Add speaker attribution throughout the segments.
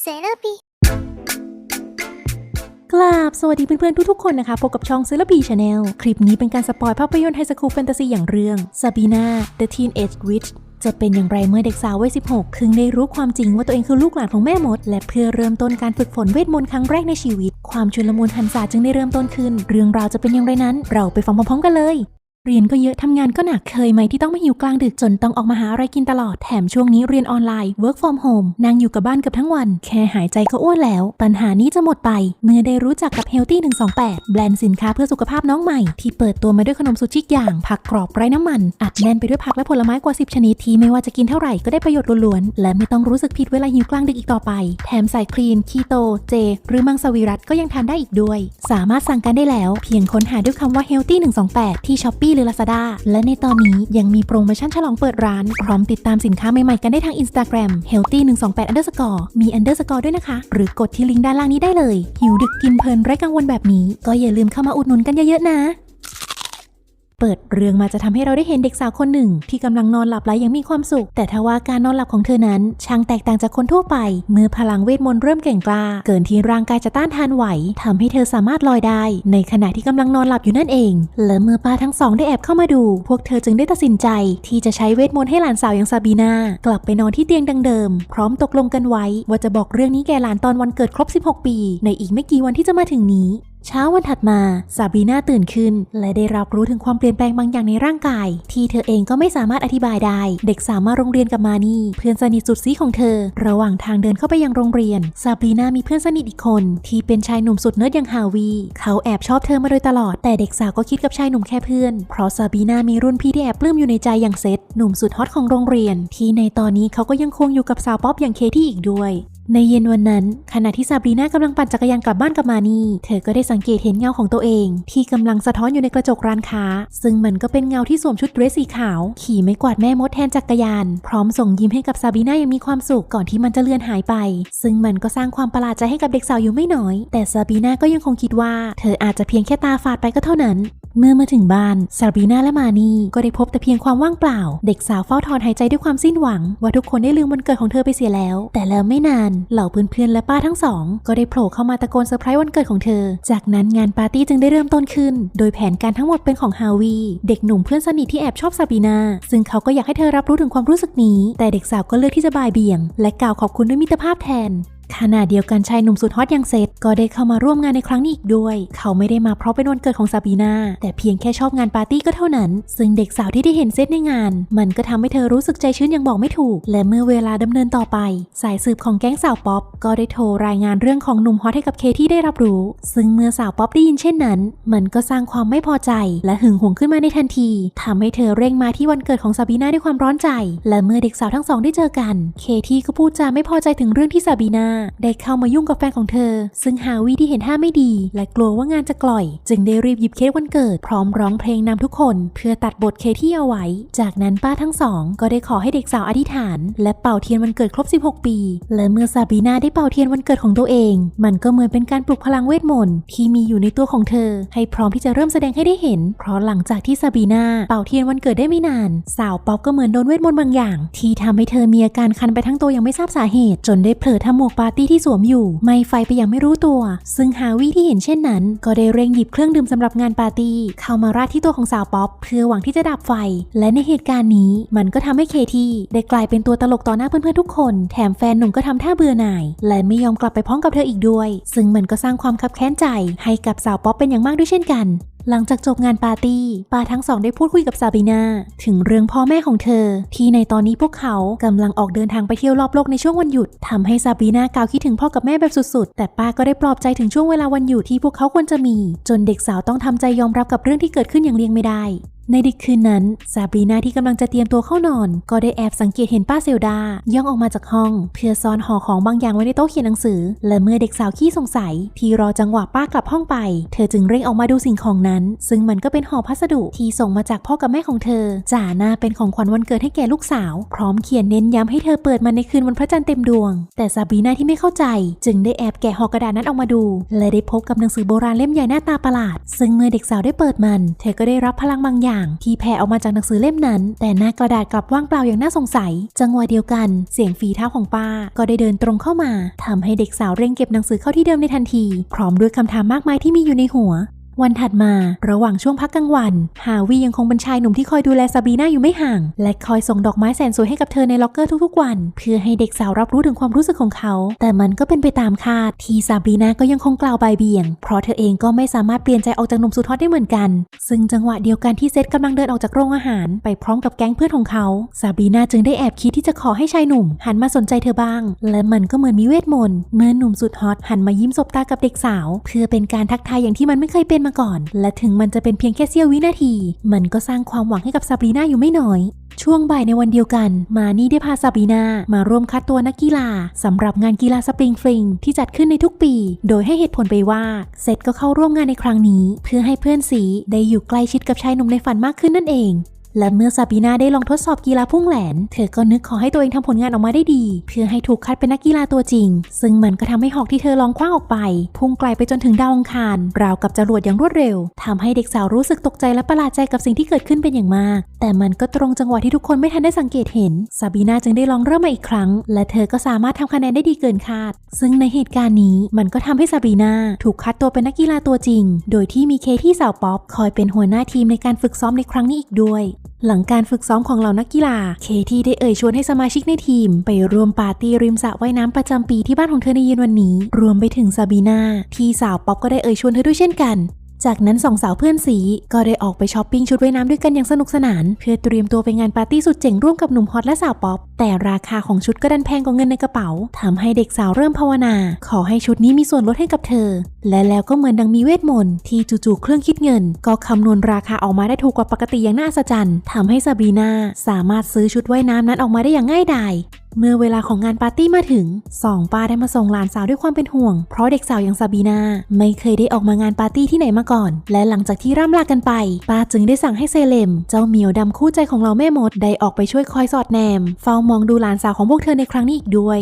Speaker 1: เซราปี
Speaker 2: กราบสวัสดีเพื่อนๆทุกๆคนนะคะพบกับช่องเซิลบีชาแนลคลิปนี้เป็นการสปอยภาพยนตร์ไฮสคูลแฟนตาซีอย่างเรื่อง Sabina The Teenage Witch จะเป็นอย่างไรเมื่อเด็กสาววัย 16 ถึงได้รู้ความจริงว่าตัวเองคือลูกหลานของแม่มด และเพื่อเริ่มต้นการฝึกฝนเวทมนต์ครั้งแรกในชีวิต ความชุลมุนหันษาจึงได้เริ่มต้นขึ้น เรื่องราวจะเป็นอย่างไรนั้น เราไปฟังพร้อมๆกันเลย เรียนก็เยอะทำงานก็หนักเคยไหมที่ต้องมาหิวกลางดึกจนต้องออกมาหาอะไรกินตลอด แถมช่วงนี้เรียนออนไลน์ work from home นั่งอยู่กับบ้านเกือบทั้งวัน แค่หายใจก็อ้วนแล้ว ปัญหานี้จะหมดไป เมื่อได้รู้จักกับ Healthy 128 แบรนด์สินค้าเพื่อสุขภาพน้องใหม่ ที่เปิดตัวมาด้วยขนมสุชิกอย่าง ผักกรอบไร้น้ำมัน อัดแน่นไปด้วยผักและผลไม้กว่า 10 ชนิดที่ไม่ว่าจะกินเท่าไหร่ก็ได้ประโยชน์ล้วนๆและไม่ต้องรู้สึกผิดเวลาหิวกลางดึกอีกต่อไป แถมใส่คลีนคีโตเจ หรือมังสวิรัตก็ยังทานได้อีกด้วย สามารถสั่งกันได้แล้ว เพียงค้นหาด้วยคำว่า Healthy 128 ที่ Shopee หรือ Lazada และในตอนนี้ยังมีโปรโมชั่นฉลองเปิดร้าน พร้อมติดตามสินค้าใหม่ๆกันได้ทาง Instagram healthy 128 underscore มี underscore ด้วยนะคะ หรือกดที่ลิงก์ด้านล่างนี้ได้เลย หิวดึกกินเพลินไร้กังวลแบบนี้ ก็อย่าลืมเข้ามาอุดหนุนกันเยอะๆนะ เปิดเรื่องมาจะทำให้เราได้เห็นเด็กสาวคนหนึ่ง ที่กำลังนอนหลับไหลอย่างมีความสุข แต่ทว่าการนอนหลับของเธอนั้น ช่างแตกต่างจากคนทั่วไป เมื่อพลังเวทมนต์เริ่มแกร่งกล้า เกินที่ร่างกายจะต้านทานไหวทำให้เธอสามารถลอยได้ ในขณะที่กำลังนอนหลับอยู่นั่นเอง และเมื่อป้าทั้งสองได้แอบเข้ามาดู พวกเธอจึงได้ตัดสินใจ ที่จะใช้เวทมนต์ให้หลานสาวอย่างซาบีนากลับไปนอนที่เตียงดังเดิม พร้อมตกลงกันไว้ ว่าจะบอกเรื่องนี้แก่หลานตอนวันเกิดครบ 16 ปี ในอีกไม่กี่วันที่จะมาถึงนี้ เช้าวันถัดมาซาบีนาตื่นขึ้น และได้รับรู้ถึงความเปลี่ยนแปลงบางอย่างในร่างกาย ที่เธอเองก็ไม่สามารถอธิบายได้ เด็กสาวมาโรงเรียนกับมานี่ เพื่อนสนิทสุดซีของเธอ ระหว่างทางเดินเข้าไปยังโรงเรียนซาบีนามีเพื่อนสนิทอีกคน ที่เป็นชายหนุ่มสุดเนิร์ดอย่างฮาวี เขาแอบชอบเธอมาโดยตลอด แต่เด็กสาวก็คิดกับชายหนุ่มแค่เพื่อน เพราะซาบีนามีรุ่นพี่ที่แอบปลื้มอยู่ในใจอย่างเซตหนุ่มสุดฮอตของโรงเรียน ที่ในตอนนี้เขาก็ยังคงอยู่กับสาวป๊อปอย่างเคที่อีกด้วย ในเย็นวันนั้น ขณะที่ซาบรีน่ากำลังปั่นจักรยานกลับบ้านกับมานี่ เธอก็ได้สังเกตเห็นเงาของตัวเอง ที่กำลังสะท้อนอยู่ในกระจกร้านค้า ซึ่งมันก็เป็นเงาที่สวมชุดเดรสสีขาว ขี่ไม้กวาดแม่มดแทนจักรยาน พร้อมส่งยิ้มให้กับซาบรีน่ายังมีความสุขก่อนที่มันจะเลือนหายไป ซึ่งมันก็สร้างความประหลาดใจให้กับเด็กสาวอยู่ไม่น้อย แต่ซาบรีน่าก็ยังคงคิดว่า เธออาจจะเพียงแค่ตาฝาดไปก็เท่านั้น เมื่อมาถึงบ้านซาบีนาและมานีก็ได้พบแต่เพียงความว่างเปล่า เด็กสาวเฝ้าถอนหายใจด้วยความสิ้นหวัง ว่าทุกคนได้ลืมวันเกิดของเธอไปเสียแล้ว แต่แล้วไม่นานเหล่าเพื่อนๆและป้าทั้งสอง ก็ได้โผล่เข้ามาตะโกนเซอร์ไพรส์วันเกิดของเธอ จากนั้นงานปาร์ตี้จึงได้เริ่มต้นขึ้น โดยแผนการทั้งหมดเป็นของฮาวีเด็กหนุ่มเพื่อนสนิทที่แอบชอบซาบีนาซึ่งเขาก็อยากให้เธอรับรู้ถึงความรู้สึกนี้ แต่เด็กสาวก็เลือกที่จะบ่ายเบี่ยง และกล่าวขอบคุณด้วยมิตรภาพแทน ขณะเดียวกันชายหนุ่มสุดฮอตอย่างเซตก็ได้เข้ามาร่วมงานในครั้งนี้อีกด้วย เขาไม่ได้มาเพราะเป็นวันเกิดของซาบีนาแต่เพียงแค่ชอบงานปาร์ตี้ก็เท่านั้น ซึ่งเด็กสาวที่ได้เห็นเซตในงาน มันก็ทำให้เธอรู้สึกใจชื้นอย่างบอกไม่ถูก และเมื่อเวลาดำเนินต่อไป สายสืบของแก๊งสาวป๊อปก็ได้โทรรายงานเรื่องของหนุ่มฮอตให้กับเคที่ได้รับรู้ ซึ่งเมื่อสาวป๊อปได้ยินเช่นนั้น มันก็สร้างความไม่พอใจ และหึงหวงขึ้นมาในทันทีทำให้เธอเร่งมาที่วันเกิดของซาบีนาด้วยความร้อนใจ และเมื่อเด็กสาวทั้งสองได้เจอกัน เคที่ก็พูดจาไม่พอใจถึงเรื่องที่ซาบีนาได้เข้ามายุ่งกับแฟนของเธอ ซึ่งฮาวิที่เห็นท่าไม่ดี และกลัวว่างานจะกล่อย จึงได้รีบหยิบเค้กวันเกิดพร้อมร้องเพลงนำทุกคน เพื่อตัดบทเคที่เอาไว้ จากนั้นป้าทั้งสอง ก็ได้ขอให้เด็กสาวอธิษฐาน และเป่าเทียนวันเกิดครบ 16 ปี และเมื่อซาบีนาได้เป่าเทียนวันเกิดของตัวเอง มันก็เหมือนเป็นการปลุกพลังเวทมนต์ที่มีอยู่ในตัวของเธอ ให้พร้อมที่จะเริ่มแสดงให้ได้เห็น เพราะหลังจากที่ซาบีนาเป่าเทียนวันเกิดได้ไม่นาน สาวป๊อปก็เหมือนโดนเวทมนต์บางอย่าง ที่ทำให้เธอมีอาการคันไปทั้งตัวยังไม่ทราบสาเหตุ จนได้เผลอทำหมวกปาร์ตี้ที่สวมอยู่ ไม่ไฟไปอย่างไม่รู้ตัว ซึ่งฮาวิที่เห็นเช่นนั้น ก็ได้เร่งหยิบเครื่องดื่มสำหรับงานปาร์ตี้เข้ามาราดที่ตัวของสาวป๊อปเพื่อหวังที่จะดับไฟ และในเหตุการณ์นี้มันก็ทำให้เคที่ได้กลายเป็นตัวตลกต่อหน้าเพื่อนๆทุกคน แถมแฟนหนุ่มก็ทำท่าเบื่อหน่าย และไม่ยอมกลับไปพ้องกับเธออีกด้วย ซึ่งมันก็สร้างความคับแค้นใจให้กับสาวป๊อปเป็นอย่างมากด้วยเช่นกัน หลังจากจบงานปาร์ตี้ป้าทั้งสองได้พูดคุยกับซาบีนาถึงเรื่องพ่อแม่ของเธอ ที่ในตอนนี้พวกเขากำลังออกเดินทางไปเที่ยวรอบโลกในช่วงวันหยุดทำให้ซาบีนากล่าวคิดถึงพ่อกับแม่แบบสุดๆ แต่ป้าก็ได้ปลอบใจถึงช่วงเวลาวันหยุดที่พวกเขาควรจะมี จนเด็กสาวต้องทำใจยอมรับกับเรื่องที่เกิดขึ้นอย่างเลี่ยงไม่ได้ ในดึกคืนนั้นซาบรีนาที่กำลังจะเตรียมตัวเข้านอน ก็ได้แอบสังเกตเห็นป้าเซลดา ย่องออกมาจากห้อง เพื่อซ่อนห่อของบางอย่างไว้ในโต๊ะเขียนหนังสือ และเมื่อเด็กสาวขี้สงสัย ที่รอจังหวะป้ากลับห้องไป เธอจึงเร่งออกมาดูสิ่งของนั้น ซึ่งมันก็เป็นห่อพัสดุที่ส่งมาจากพ่อกับแม่ของเธอจ่าหน้าเป็นของขวัญวันเกิดให้แก่ลูกสาว พร้อมเขียนเน้นย้ำให้เธอเปิดมันในคืนวันพระจันทร์เต็มดวง แต่ซาบรีนาที่ไม่เข้าใจ จึงได้แอบแกะห่อกระดาษนั้นออกมาดู และได้พบกับหนังสือโบราณเล่มใหญ่หน้าตาประหลาด ซึ่งเมื่อเด็กสาวได้เปิดมัน เธอก็ได้รับพลังบางอย่างางที่แผ่ออกมาจากหนังสือเล่มนั้น แต่หน้ากระดาษกลับว่างเปล่าอย่างน่าสงสัย จังหวะเดียวกัน เสียงฝีเท้าของป้าก็ได้เดินตรงเข้ามาทำให้เด็กสาวเร่งเก็บหนังสือเข้าที่เดิมในทันที พร้อมด้วยคำถามมากมายที่มีอยู่ในหัว วันถัดมาระหว่างช่วงพักกลางวัน ฮาวิยังคงเป็นชายหนุ่มที่คอยดูแลซาบีนาอยู่ไม่ห่าง และคอยส่งดอกไม้แสนสวยให้กับเธอในล็อกเกอร์ทุกๆวัน เพื่อให้เด็กสาวรับรู้ถึงความรู้สึกของเขา แต่มันก็เป็นไปตามคาด ที่ซาบีนาก็ยังคงกล่าวบายเบี่ยง เพราะเธอเองก็ไม่สามารถเปลี่ยนใจออกจากหนุ่มสุดฮอตได้เหมือนกัน ซึ่งจังหวะเดียวกันที่เซตกำลังเดินออกจากโรงอาหาร ไปพร้อมกับแก๊งเพื่อนของเขาซาบีนาจึงได้แอบคิดที่จะขอให้ชายหนุ่ม หันมาสนใจเธอบ้าง และมันก็เหมือนมีเวทมนต์เมื่อหนุ่มสุดฮอตหันมายิ้มสบตากับเด็กสาว เพื่อเป็นการทักทายอย่างที่มันไม่เคยเป็นมาก่อน และถึงมันจะเป็นเพียงแค่เสี้ยววินาที มันก็สร้างความหวังให้กับซาบรีนาอยู่ไม่น้อย ช่วงบ่ายในวันเดียวกัน มานี่ได้พาซาบรีนามาร่วมคัดตัวนักกีฬาสำหรับงานกีฬาสปริงฟลิงที่จัดขึ้นในทุกปี โดยให้เหตุผลไปว่าเซตก็เข้าร่วมงานในครั้งนี้ เพื่อให้เพื่อนสีได้อยู่ใกล้ชิดกับชายหนุ่มในฝันมากขึ้นนั่นเอง และเมื่อซาบีนาได้ลองทดสอบกีฬาพุ่งแหลน เธอก็นึกขอให้ตัวเองทำผลงานออกมาได้ดี เพื่อให้ถูกคัดเป็นนักกีฬาตัวจริง ซึ่งมันก็ทำให้หอกที่เธอลองคว้างออกไป พุ่งไกลไปจนถึงดาวอังคาร ราวกับจรวดอย่างรวดเร็วทำให้เด็กสาวรู้สึกตกใจและประหลาดใจกับสิ่งที่เกิดขึ้นเป็นอย่างมาก แต่มันก็ตรงจังหวะที่ทุกคนไม่ทันได้สังเกตเห็น ซาบีนาจึงได้ลองเริ่มมาอีกครั้ง และเธอก็สามารถทำคะแนนได้ดีเกินคาด ซึ่งในเหตุการณ์นี้มันก็ทำให้ซาบีนาถูกคัดตัวเป็นนักกีฬาตัวจริง โดยที่มีเคที่สาวป๊อปคอยเป็นหัวหน้าทีมในการฝึกซ้อมในครั้งนี้อีกด้วยหลังการฝึกซ้อมของเหล่านักกีฬา เคที่ได้เอ่ยชวนให้สมาชิกในทีม ไปรวมปาร์ตี้ริมสระว่ายน้ำประจำปีที่บ้านของเธอในเย็นวันนี้ รวมไปถึงซาบีนาที่สาวป๊อปก็ได้เอ่ยชวนเธอด้วยเช่นกัน จากนั้นสองสาวเพื่อนสีก็ได้ออกไปช้อปปิ้งชุดว่ายน้ำด้วยกันอย่างสนุกสนาน เพื่อเตรียมตัวไปงานปาร์ตี้สุดเจ๋งร่วมกับหนุ่มฮอตและสาวป๊อป แต่ราคาของชุดก็ดันแพงกว่าเงินในกระเป๋าทำให้เด็กสาวเริ่มภาวนา ขอให้ชุดนี้มีส่วนลดให้กับเธอ และแล้วก็เหมือนดังมีเวทมนต์ที่จู่ๆเครื่องคิดเงิน ก็คำนวณราคาออกมาได้ถูกกว่าปกติอย่างน่าอัศจรรย์ทำให้ซาบรีนาสามารถซื้อชุดว่ายน้ำนั้นออกมาได้อย่างง่ายดาย เมื่อเวลาของงานปาร์ตี้มาถึงสองป้าได้มาส่งหลานสาวด้วยความเป็นห่วง เพราะเด็กสาวอย่างซาบีนาไม่เคยได้ออกมางานปาร์ตี้ที่ไหนมาก่อน และหลังจากที่ร่ำลากันไปป้าจึงได้สั่งให้เซเลม เจ้าเหมียวดำคู่ใจของเราแม่มดได้ออกไปช่วยคอยสอดแนม เฝ้ามองดูหลานสาวของพวกเธอในครั้งนี้อีกด้วย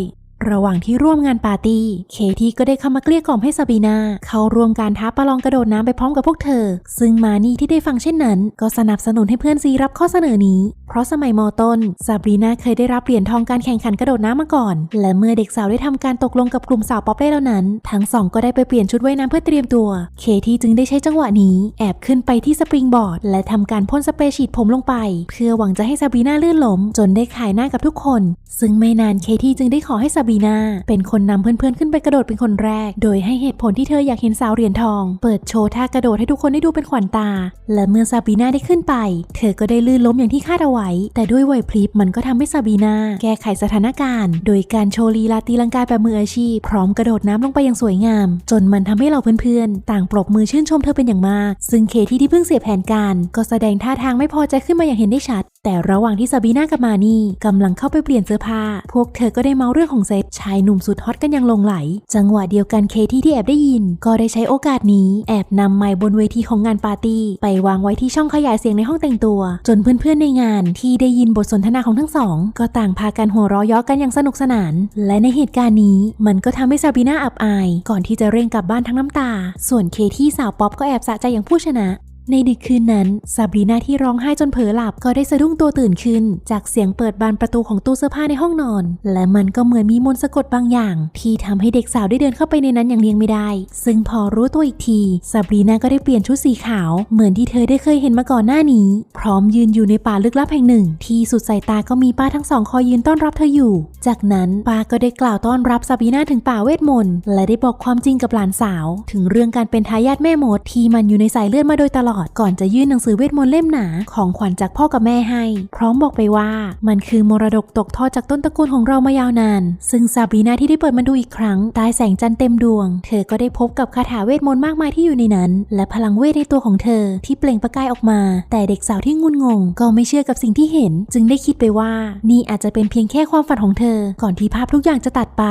Speaker 2: ระหว่างที่ร่วมงานปาร์ตี้ เคที่ก็ได้เข้ามาเกลี้ยกล่อมให้ซาบีนาเข้าร่วมการท้าประลองกระโดดน้ำไปพร้อมกับพวกเธอ ซึ่งมานี่ที่ได้ฟังเช่นนั้น ก็สนับสนุนให้เพื่อนซีรับข้อเสนอนี้ เพราะสมัยมต้นซาบรีนาเคยได้รับเหรียญทองการแข่งขันกระโดดน้ำมาก่อน และเมื่อเด็กสาวได้ทำการตกลงกับกลุ่มสาวป๊อปได้แล้วนั้น ทั้งสองก็ได้ไปเปลี่ยนชุดว่ายน้ำเพื่อเตรียมตัว เคที่จึงได้ใช้จังหวะนี้แอบขึ้นไปที่สปริงบอร์ดและทำการพ่นสเปรย์ฉีดผมลงไป เพื่อหวังจะให้ซาบรีนาลื่นล้มจนได้ขายหน้ากับทุกคน ซึ่งไม่นานเคที่จึงได้ขอให้ซาบรีนาเป็นคนนำเพื่อนๆขึ้นไปกระโดดเป็นคนแรก โดยให้เหตุผลที่เธออยากเห็นสาวเหรียญทอง เปิดโชว์ท่ากระโดดให้ทุกคนได้ดูเป็นขวัญตา และเมื่อซาบีนาได้ขึ้นไป เธอก็ได้ลื่นล้มอย่างที่คาดเอาไว้ แต่ด้วยไหวพริบมันก็ทำให้ซาบีนาแก้ไขสถานการณ์ โดยการโชว์ลีลาตีลังกาแบบมืออาชีพ พร้อมกระโดดน้ำลงไปอย่างสวยงาม จนมันทำให้เราเพื่อนๆ ต่างปรบมือชื่นชมเธอเป็นอย่างมาก ซึ่งเคที่ที่เพิ่งเสียแผนการ ก็แสดงท่าทางไม่พอใจขึ้นมาอย่างเห็นได้ชัดแต่ระหว่างที่ซาบีนากับมานี่กำลังเข้าไปเปลี่ยนเสื้อผ้า พวกเธอก็ได้เมาเรื่องของเซตชายหนุ่มสุดฮอตกันอย่างลงไหล จังหวะเดียวกันเคที่ที่แอบได้ยิน ก็ได้ใช้โอกาสนี้แอบนำไมค์บนเวทีของงานปาร์ตี้ ไปวางไว้ที่ช่องขยายเสียงในห้องแต่งตัว จนเพื่อนๆในงานที่ได้ยินบทสนทนาของทั้งสอง ก็ต่างพากันหัวเราะย้อกันอย่างสนุกสนาน และในเหตุการณ์นี้มันก็ทำให้ซาบีนาอับอาย ก่อนที่จะเร่งกลับบ้านทั้งน้ำตา ส่วนเคที่สาวป๊อปก็แอบสะใจอย่างผู้ชนะ ในดึกคืนนั้นซาบรีนาที่ร้องไห้จนเผลอหลับก็ได้สะดุ้งตัวตื่นขึ้น จากเสียงเปิดบานประตูของตู้เสื้อผ้าในห้องนอน และมันก็เหมือนมีมนต์สะกดบางอย่าง ที่ทำให้เด็กสาวได้เดินเข้าไปในนั้นอย่างเลี่ยงไม่ได้ ซึ่งพอรู้ตัวอีกทีซาบรีนาก็ได้เปลี่ยนชุดสีขาว เหมือนที่เธอได้เคยเห็นมาก่อนหน้านี้ พร้อมยืนอยู่ในป่าลึกลับแห่งหนึ่ง ที่สุดสายตาก็มีป้าทั้งสองคอยยืนต้อนรับเธออยู่ จากนั้นป้าก็ได้กล่าวต้อนรับซาบรีนาถึงป่าเวทมนต์และได้บอกความจริงกับหลานสาว ถึงเรื่องการเป็นทายาทแม่มดที่มันอยู่ในสายเลือดมาโดยตลอดก่อนจะยื่นหนังสือเวทมนต์เล่มหนาของขวัญจากพ่อกับแม่ให้ พร้อมบอกไปว่ามันคือมรดกตกทอดจากต้นตระกูลของเรามายาวนาน ซึ่งซาบีนาที่ได้เปิดมันดูอีกครั้งใต้แสงจันทร์เต็มดวง เธอก็ได้พบกับคาถาเวทมนต์มากมายที่อยู่ในนั้น และพลังเวทในตัวของเธอที่เปล่งประกายออกมา แต่เด็กสาวที่งุนงง ก็ไม่เชื่อกับสิ่งที่เห็น จึงได้คิดไปว่า นี่อาจจะเป็นเพียงแค่ความฝันของเธอ ก่อนที่ภาพทุกอย่างจะตัดไป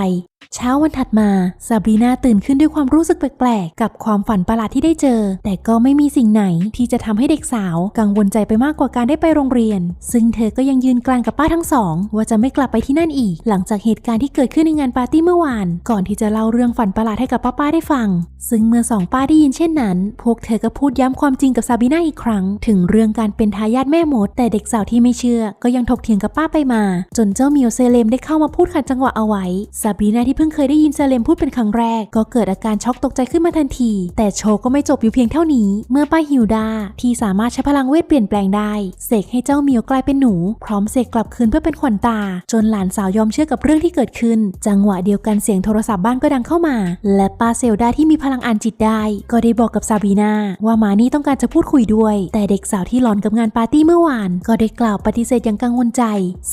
Speaker 2: เช้าวันถัดมาซาบรีนาตื่นขึ้นด้วยความรู้สึกแปลกๆ กับความฝันประหลาดที่ได้เจอ แต่ก็ไม่มีสิ่งไหนที่จะทำให้เด็กสาวกังวลใจไปมากกว่าการได้ไปโรงเรียน ซึ่งเธอก็ยังยืนกลานกับป้าทั้งสอง ว่าจะไม่กลับไปที่นั่นอีก หลังจากเหตุการณ์ที่เกิดขึ้นในงานปาร์ตี้เมื่อวาน ก่อนที่จะเล่าเรื่องฝันประหลาดให้กับป้าๆได้ฟัง ซึ่งเมื่อสองป้าได้ยินเช่นนั้น พวกเธอก็พูดย้ำความจริงกับซาบรีนาอีกครั้ง ถึงเรื่องการเป็นทายาทแม่มด แต่เด็กสาวที่ไม่เชื่อ ก็ยังถกเถียงกับป้าไปมา จนเจ้ามิวเซเลมได้เข้ามาพูดขัดจังหวะเอาไว้ซาบรีนาที่เพิ่งเคยได้ยินเซเลมพูดเป็นครั้งแรก ก็เกิดอาการช็อกตกใจขึ้นมาทันที แต่โชว์ก็ไม่จบอยู่เพียงเท่านี้ เมื่อป้าฮิวดาที่สามารถใช้พลังเวทเปลี่ยนแปลงได้ เสกให้เจ้าเหมียวกลายเป็นหนู พร้อมเสกกลับคืนเพื่อเป็นขวัญตา จนหลานสาวยอมเชื่อกับเรื่องที่เกิดขึ้น จังหวะเดียวกันเสียงโทรศัพท์บ้านก็ดังเข้ามา และป้าเซลดาที่มีพลังอ่านจิตได้ ก็ได้บอกกับซาบีนาว่ามานี่ต้องการจะพูดคุยด้วย แต่เด็กสาวที่หลอนกับงานปาร์ตี้เมื่อวาน ก็ได้กล่าวปฏิเสธอย่างกังวลใจ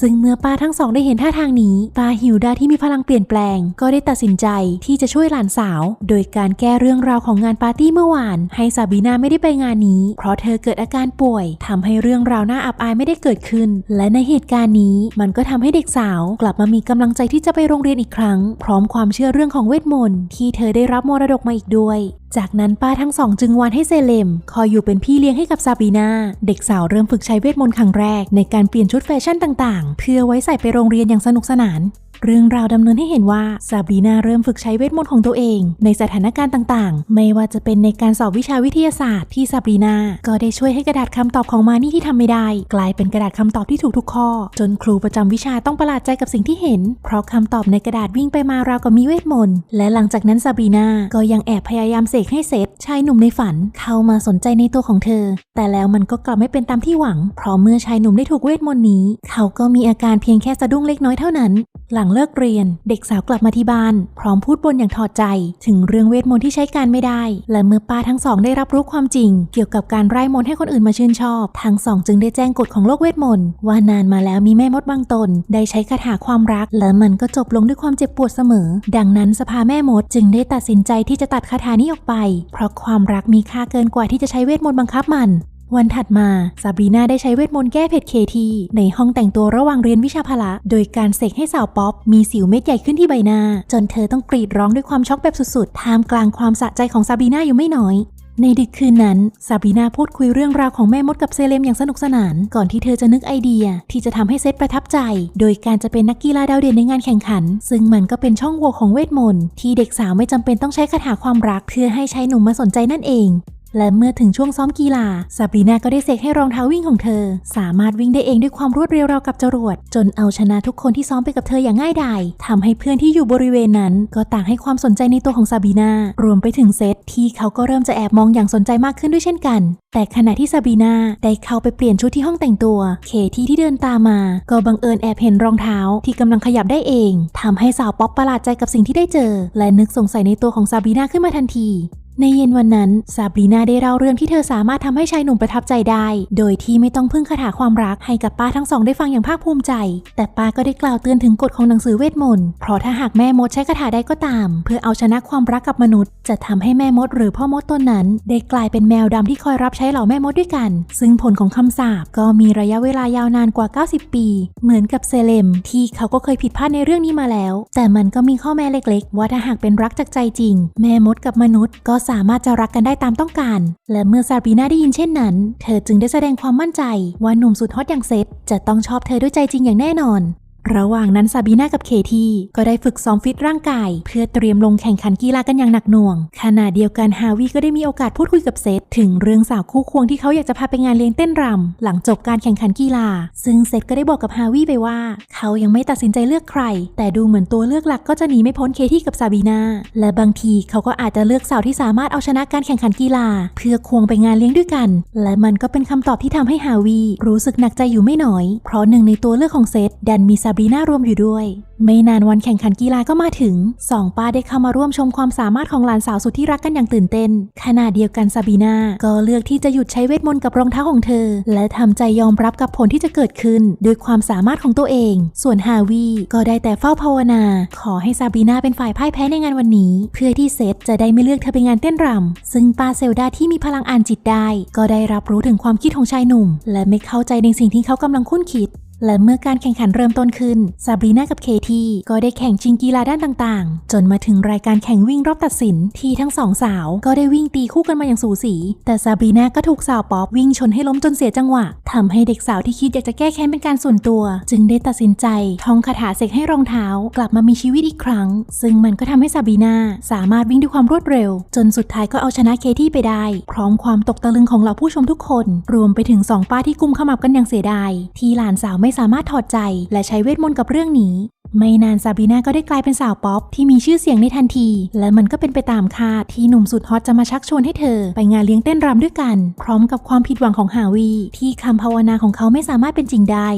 Speaker 2: ซึ่งเมื่อป้าทั้งสองได้เห็นท่าทางนี้ป้าฮิวดาที่มีพลังเปลี่ยนแปลงก็ได้ตัดสินใจที่จะช่วยหลานสาว โดยการแก้เรื่องราวของงานปาร์ตี้เมื่อวาน ให้ซาบีนาไม่ได้ไปงานนี้ เพราะเธอเกิดอาการป่วยทำให้เรื่องราวน่าอับอายไม่ได้เกิดขึ้น และในเหตุการณ์นี้มันก็ทำให้เด็กสาวกลับมามีกำลังใจที่จะไปโรงเรียนอีกครั้ง พร้อมความเชื่อเรื่องของเวทมนต์ที่เธอได้รับมรดกมาอีกด้วยจากนั้นป้าทั้งสองจึงวานให้เซเลม คอยอยู่เป็นพี่เลี้ยงให้กับซาบีนา เด็กสาวเริ่มฝึกใช้เวทมนต์ครั้งแรก ในการเปลี่ยนชุดแฟชั่นต่างๆ เพื่อไว้ใส่ไปโรงเรียนอย่างสนุกสนาน เรื่องราวดำเนินให้เห็นว่าซาบีนาเริ่มฝึกใช้เวทมนต์ของตัวเอง ในสถานการณ์ต่างๆ ไม่ว่าจะเป็นในการสอบวิชาวิทยาศาสตร์ที่ซาบีนาก็ได้ช่วยให้กระดาษคำตอบของมานี่ที่ทำไม่ได้ กลายเป็นกระดาษคำตอบที่ถูกทุกข้อ จนครูประจำวิชาต้องประหลาดใจกับสิ่งที่เห็น เพราะคำตอบในกระดาษวิ่งไปมาราวกับมีเวทมนต์และหลังจากนั้นซาบีนาก็ยังแอบพยายามเสกให้เซตชายหนุ่มในฝันเข้ามาสนใจในตัวของเธอ แต่แล้วมันก็กลับไม่เป็นตามที่หวัง เพราะเมื่อชายหนุ่มได้ถูกเวทมนต์นี้ เขาก็มีอาการเพียงแค่สะดุ้งเล็กน้อยเท่านั้น หลังเลิกเรียน เด็กสาวกลับมาที่บ้าน พร้อมพูดบนอย่างถอดใจ ถึงเรื่องเวทมนต์ที่ใช้การไม่ได้ และเมื่อป้าทั้งสองได้รับรู้ความจริง เกี่ยวกับการไร้มนต์ให้คนอื่นมาชื่นชอบ ทั้งสองจึงได้แจ้งกฎของโลกเวทมนต์ว่านานมาแล้วมีแม่มดบางตน ได้ใช้คาถาความรัก และมันก็จบลงด้วยความเจ็บปวดเสมอ ดังนั้นสภาแม่มดจึงได้ตัดสินใจที่จะตัดคาถานี้ออกไป เพราะความรักมีค่าเกินกว่าที่จะใช้เวทมนต์บังคับมัน วันถัดมาซาบรีนาได้ใช้เวทมนต์แก้เผ็ดเคทีในห้องแต่งตัวระหว่างเรียนวิชาพละ โดยการเสกให้สาวป๊อปมีสิวเม็ดใหญ่ขึ้นที่ใบหน้า จนเธอต้องกรีดร้องด้วยความช็อกแบบสุดๆ ท่ามกลางความสะใจของซาบรีนาอยู่ไม่น้อย ในดึกคืนนั้นซาบรีนาพูดคุยเรื่องราวของแม่มดกับเซเลมอย่างสนุกสนาน ก่อนที่เธอจะนึกไอเดียที่จะทำให้เซตประทับใจ โดยการจะเป็นนักกีฬาดาวเด่นในงานแข่งขัน ซึ่งมันก็เป็นช่องโหว่ของเวทมนต์ที่เด็กสาวไม่จำเป็นต้องใช้คาถาความรักเพื่อให้ชายหนุ่มมาสนใจนั่นเอง และเมื่อถึงช่วงซ้อมกีฬาซาบรีนาก็ได้เสกให้รองเท้าวิ่งของเธอ สามารถวิ่งได้เองด้วยความรวดเร็วราวกับจรวด จนเอาชนะทุกคนที่ซ้อมไปกับเธออย่างง่ายดายทำให้เพื่อนที่อยู่บริเวณนั้น ก็ต่างให้ความสนใจในตัวของซาบีนารวมไปถึงเซตที่เขาก็เริ่มจะแอบมองอย่างสนใจมากขึ้นด้วยเช่นกัน แต่ขณะที่ซาบีนาได้เข้าไปเปลี่ยนชุดที่ห้องแต่งตัว เคที่ที่เดินตามมา ก็บังเอิญแอบเห็นรองเท้าที่กำลังขยับได้เองทำให้สาวป๊อปประหลาดใจกับสิ่งที่ได้เจอ และนึกสงสัยในตัวของซาบีนาขึ้นมาทันที ในเย็นวันนั้นซาบรีนาได้เล่าเรื่องที่เธอสามารถทำให้ชายหนุ่มประทับใจได้ โดยที่ไม่ต้องพึ่งคาถาความรักให้กับป้าทั้งสองได้ฟังอย่างภาคภูมิใจ แต่ป้าก็ได้กล่าวเตือนถึงกฎของหนังสือเวทมนต์เพราะถ้าหากแม่มดใช้คาถาใดก็ตาม เพื่อเอาชนะความรักกับมนุษย์ จะทำให้แม่มดหรือพ่อมดตนนั้น ได้กลายเป็นแมวดำที่คอยรับใช้เหล่าแม่มดด้วยกัน ซึ่งผลของคำสาปก็มีระยะเวลายาวนานกว่า 90 ปี เหมือนกับเซเลม ที่เขาก็เคยผิดพลาดในเรื่องนี้มาแล้ว แต่มันก็มีข้อแม้เล็ก ๆ ว่าถ้าหากเป็นรักจากใจจริง แม่มดกับมนุษย์ก็สามารถจะรักกันได้ตามต้องการ และเมื่อซาบีนาได้ยินเช่นนั้น เธอจึงได้แสดงความมั่นใจว่าหนุ่มสุดฮอตอย่างเซธจะต้องชอบเธอด้วยใจจริงอย่างแน่นอน ระหว่างนั้นซาบีนากับเคทีก็ได้ฝึกซ้อมฟิตร่างกาย เพื่อเตรียมลงแข่งขันกีฬากันอย่างหนักหน่วง ขณะเดียวกันฮาวิก็ได้มีโอกาสพูดคุยกับเซตถึงเรื่องสาวคู่ควงที่เขาอยากจะพาไปงานเลี้ยงเต้นรำหลังจบการแข่งขันกีฬา ซึ่งเซตก็ได้บอกกับฮาวิไปว่า เขายังไม่ตัดสินใจเลือกใคร แต่ดูเหมือนตัวเลือกหลักก็จะหนีไม่พ้นเคที่กับซาบีนาและบางทีเขาก็อาจจะเลือกสาวที่สามารถเอาชนะการแข่งขันกีฬา เพื่อควงไปงานเลี้ยงด้วยกัน และมันก็เป็นคำตอบที่ทำให้ฮาวิรู้สึกหนักใจอยู่ไม่น้อย เพราะหนึ่งในตัวเลือกของเซตดันมีซาบีนารวมอยู่ด้วย ไม่นานวันแข่งขันกีฬาก็มาถึงสองป้าได้เข้ามาร่วมชมความสามารถของหลานสาวสุดที่รักกันอย่างตื่นเต้นขณะเดียวกันซาบีนาก็เลือกที่จะหยุดใช้เวทมนต์กับรองเท้าของเธอ และทำใจยอมรับกับผลที่จะเกิดขึ้นด้วยความสามารถของตัวเอง ส่วนฮาวีก็ได้แต่เฝ้าภาวนา ขอให้ซาบีนาเป็นฝ่ายพ่ายแพ้ในงานวันนี้ เพื่อที่เซตจะได้ไม่เลือกเธอไปงานเต้นรำซึ่งป้าเซลดาที่มีพลังอ่านจิตได้ ก็ได้รับรู้ถึงความคิดของชายหนุ่ม และไม่เข้าใจในสิ่งที่เขากำลังคุ้นคิด และเมื่อการแข่งขันเริ่มต้นขึ้นซาบรีนากับเคที่ก็ได้แข่งชิงกีฬาด้านต่างๆ จนมาถึงรายการแข่งวิ่งรอบตัดสินที่ทั้งสองสาวก็ได้วิ่งตีคู่กันมาอย่างสูสี แต่ซาบรีนาก็ถูกสาวป๊อปวิ่งชนให้ล้มจนเสียจังหวะทำให้เด็กสาวที่คิดอยากจะแก้แค้นเป็นการส่วนตัว จึงได้ตัดสินใจท่องคาถาเสกให้รองเท้า กลับมามีชีวิตอีกครั้ง ซึ่งมันก็ทำให้ซาบรีนาสามารถวิ่งด้วยความรวดเร็ว จนสุดท้ายก็เอาชนะเคที่ไปได้ พร้อมความตกตะลึงของเหล่าผู้ชมทุกคน รวมไปถึงสองป้าที่กุมขมับกันอย่างเสียดายที่หลานสาวไม่สามารถถอดใจและใช้เวทมนต์กับเรื่องนี้ ไม่นานซาบีนาก็ได้กลายเป็นสาวป๊อปที่มีชื่อเสียงในทันที และมันก็เป็นไปตามคาดที่หนุ่มสุดฮอตจะมาชักชวนให้เธอ ไปงานเลี้ยงเต้นรำด้วยกัน พร้อมกับความผิดหวังของฮาวี ที่คำภาวนาของเขาไม่สามารถเป็นจริงได้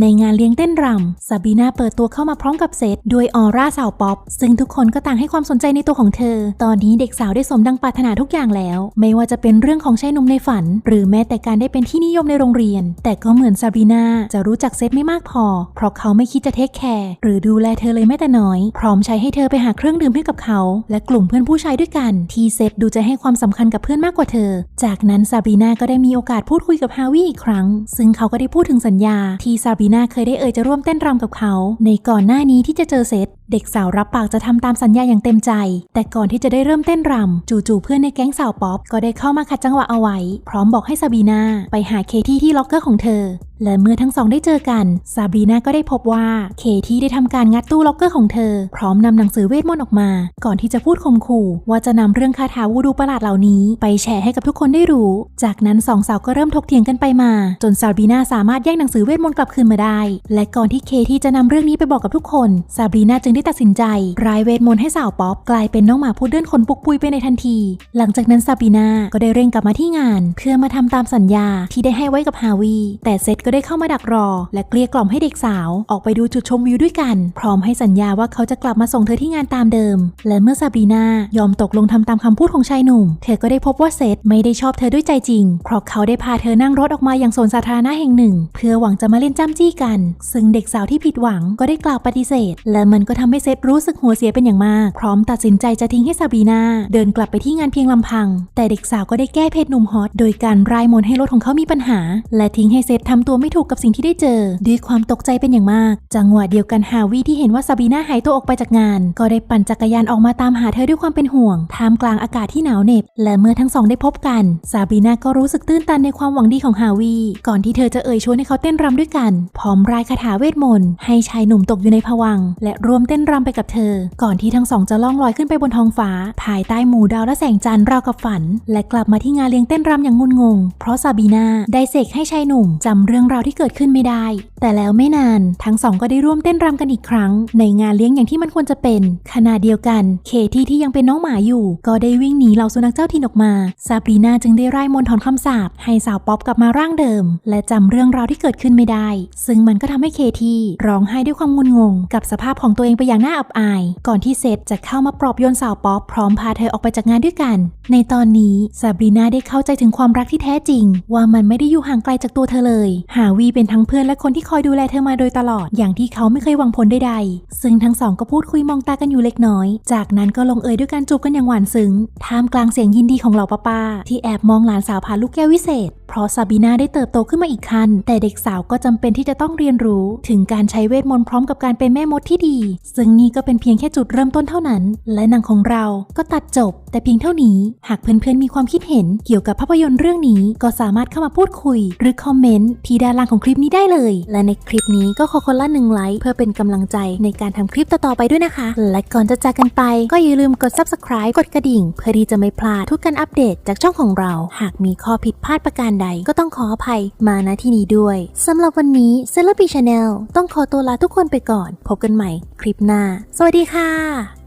Speaker 2: ในงานเลี้ยงเต้นรำซาบีนาเปิดตัวเข้ามาพร้อมกับเซตด้วยออร่าสาวป๊อป ซึ่งทุกคนก็ต่างให้ความสนใจในตัวของเธอ ตอนนี้เด็กสาวได้สมดังปรารถนาทุกอย่างแล้ว ไม่ว่าจะเป็นเรื่องของชายหนุ่มในฝัน หรือแม้แต่การได้เป็นที่นิยมในโรงเรียน แต่ก็เหมือนซาบีนาจะรู้จักเซตไม่มากพอ เพราะเขาไม่คิดจะเทคแคร์หรือดูแลเธอเลยแม้แต่น้อย พร้อมใช้ให้เธอไปหาเครื่องดื่มให้กับเขา และกลุ่มเพื่อนผู้ชายด้วยกัน ที่เซตดูจะให้ความสำคัญกับเพื่อนมากกว่าเธอ จากนั้นซาบีนาก็ได้มีโอกาสพูดคุยกับฮาวิอีกครั้ง ซึ่งเขาก็ได้พูดถึงสัญญาที่ซาบนาเคยได้เอ่ยจะร่วมเต้นรำกับเขา ในก่อนหน้านี้ที่จะเจอเซตเด็กสาวรับปากจะทำตามสัญญาอย่างเต็มใจ แต่ก่อนที่จะได้เริ่มเต้นรำจู่ๆเพื่อนในแก๊งสาวป๊อปก็ได้เข้ามาขัดจังหวะเอาไว้ พร้อมบอกให้ซาบีนาไปหาเคที่ที่ล็อกเกอร์ของเธอ และเมื่อทั้งสองได้เจอกันซาบีนาก็ได้พบว่าเคที่ได้ทำการงัดตู้ล็อกเกอร์ของเธอ พร้อมนำหนังสือเวทมนต์ออกมา ก่อนที่จะพูดข่มขู่ ว่าจะนำเรื่องคาถาวูดูประหลาดเหล่านี้ ไปแชร์ให้กับทุกคนได้รู้ จากนั้นสองสาวก็เริ่มถกเถียงกันไปมา จนซาบีนาสามารถแย่งหนังสือเวทมนต์กลับคืนมาได้ และก่อนที่เคที่จะนำเรื่องนี้ไปบอกกับทุกคนซาบีนาจึงได้ตัดสินใจรายเวทมนต์ให้สาวป๊อปกลายเป็นน้องหมาพูดเดินขนปุกปุยไปในทันที หลังจากนั้นซาบีนาก็ได้เร่งกลับมาที่งาน เพื่อมาทำตามสัญญาที่ได้ให้ไว้กับฮาวีแต่เซตก็ได้เข้ามาดักรอ และเกลี้ยกล่อมให้เด็กสาวออกไปดูจุดชมวิวด้วยกัน พร้อมให้สัญญาว่าเขาจะกลับมาส่งเธอที่งานตามเดิม และเมื่อซาบีนายอมตกลงทำตามคำพูดของชายหนุ่ม เธอก็ได้พบว่าเซตไม่ได้ชอบเธอด้วยใจจริง เพราะเขาได้พาเธอนั่งรถออกมาอย่างโซนสาธารณะแห่งหนึ่ง เพื่อหวังจะมาเล่นจ้ำจี้กัน ซึ่งเด็กสาวที่ผิดหวังก็ได้กล่าวปฏิเสธ และมันก็ททำให้เซตรู้สึกหัวเสียเป็นอย่างมาก พร้อมตัดสินใจจะทิ้งให้ซาบีนาเดินกลับไปที่งานเพียงลำพัง แต่เด็กสาวก็ได้แก้เพศหนุ่มฮอตโดยการรายมนให้รถของเขามีปัญหา และทิ้งให้เซตทำตัวไม่ถูกกับสิ่งที่ได้เจอ ด้วยความตกใจเป็นอย่างมาก จังหวะเดียวกันฮาวิที่เห็นว่าซาบีนาหายตัวออกไปจากงาน ก็ได้ปั่นจักรยานออกมาตามหาเธอด้วยความเป็นห่วงท่ามกลางอากาศที่หนาวเหน็บ และเมื่อทั้งสองได้พบกันซาบีนาก็รู้สึกตื้นตันในความหวังดีของฮาวิก่อนที่เธอจะเอ่ยชวนให้เขาเต้นรำด้วยกัน พร้อมรายคาถาเวทมนต์ให้ชายหนุ่มตกอยู่ในภวังและร่วมเต้น้นรำไปกับเธอ ก่อนที่ทั้งสองจะล่องลอยขึ้นไปบนท้องฟ้า ภายใต้หมู่ดาวและแสงจันทร์ราวกับฝัน และกลับมาที่งานเลี้ยงเต้นรำอย่างงุนงง เพราะซาบีนาได้เสกให้ชายหนุ่มจำเรื่องราวที่เกิดขึ้นไม่ได้ แต่แล้วไม่นาน ทั้งสองก็ได้ร่วมเต้นรำกันอีกครั้ง ในงานเลี้ยงอย่างที่มันควรจะเป็น ขณะเดียวกัน เคที่ที่ยังเป็นน้องหมาอยู่ ก็ได้วิ่งหนีเหล่าสุนัขเจ้าถิ่นออกมา ซาบรีนาจึงได้ไล่มนถอนคำสาปให้สาวป๊อปกลับมาร่างเดิม และจำเรื่องราวที่เกิดขึ้นไม่ได้ ซึ่งมันก็ทำให้เคที่ร้องไห้ด้วยความงุนงง กับสภาพของตัวเองไปอย่างน่าอับอาย ก่อนที่เซตจะเข้ามาปลอบโยนสาวป๊อปพร้อมพาเธอออกไปจากงานด้วยกัน ในตอนนี้ซาบรีนาได้เข้าใจถึงความรักที่แท้จริง ว่ามันไม่ได้อยู่ห่างไกลจากตัวเธอเลย หาวีเป็นทั้งเพื่อนและคนที่คอยดูแลเธอมาโดยตลอด อย่างที่เขาไม่เคยหวังผลใดๆ ซึ่งทั้งสองก็พูดคุยมองตากันอยู่เล็กน้อย จากนั้นก็ลงเอยด้วยการจูบกันอย่างหวานซึ้ง ท่ามกลางเสียงยินดีของเหล่าป้าๆที่แอบมองหลานสาวผ่านลูกแก้ววิเศษ เพราะซาบีนาได้เติบโตขึ้นมาอีกขั้นแต่เด็กสาวก็จำเป็นที่จะต้องเรียนรู้ ถึงการใช้เวทมนต์พร้อมกับการเป็นแม่มดที่ดีซึ่งนี่ก็เป็นเพียงแค่จุดเริ่มต้นเท่านั้น และหนังของเราก็ตัดจบ แต่เพียงเท่านี้ หากเพื่อนๆมีความคิดเห็นเกี่ยวกับภาพยนตร์เรื่องนี้ ก็สามารถเข้ามาพูดคุย หรือคอมเมนต์ที่ด้านล่างของคลิปนี้ได้เลย และในคลิปนี้ก็ขอคนละหนึ่งไลค์เพื่อเป็นกำลังใจในการทำคลิปต่อๆไปด้วยนะคะ และก่อนจะจากกันไป ก็อย่าลืมกด subscribe กดกระดิ่ง เพื่อที่จะไม่พลาดทุกการอัปเดตจากช่องของเรา หากมีข้อผิดพลาดประการใด ก็ต้องขออภัยมาณที่นี้ด้วยสำหรับวันนี้เซเลบีชาแนลต้องขอตัวลาทุกคนไปก่อน พบกันใหม่คลิปหน้า สวัสดีค่ะ